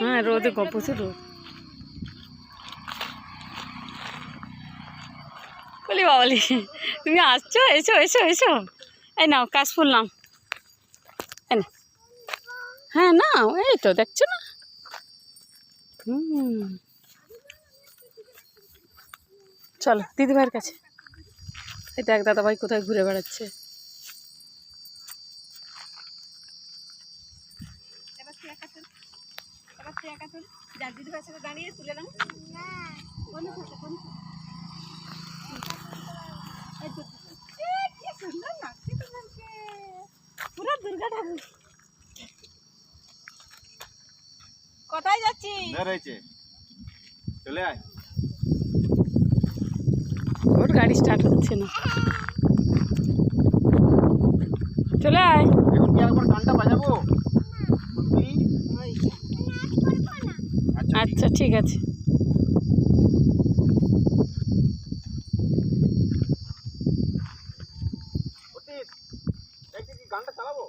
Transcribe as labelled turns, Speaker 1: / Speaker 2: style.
Speaker 1: হ্যাঁ রোদে রোদ। বলি তুমি আসছো? এসো এসো এসো। এই নাও কাশফুল নাও। হ্যাঁ না এই তো, দেখছ না? হুম। চলো, দিদিভাইয়ের কাছে। এই দেখ দাদাভাই কোথায় ঘুরে বেড়াচ্ছে?
Speaker 2: এবার তুই যার দিদিভাইয়ের সাথে দাঁড়িয়ে তুলে নাও। কোনে থাকে, কোনে থাকে? এই তো, এ, কি সুন্দর লাগছে তোমাকে। পুরো দুর্গা ঠাকুর। কোথায় যাচ্ছি
Speaker 3: ধরে চলে আয়।
Speaker 1: ওর গাড়ি স্টার্ট হচ্ছে না। চলে আয়।
Speaker 3: এখন কি একবার গানটা বাজাবো? ঠিক
Speaker 1: আছে।
Speaker 3: গানটা চালাবো?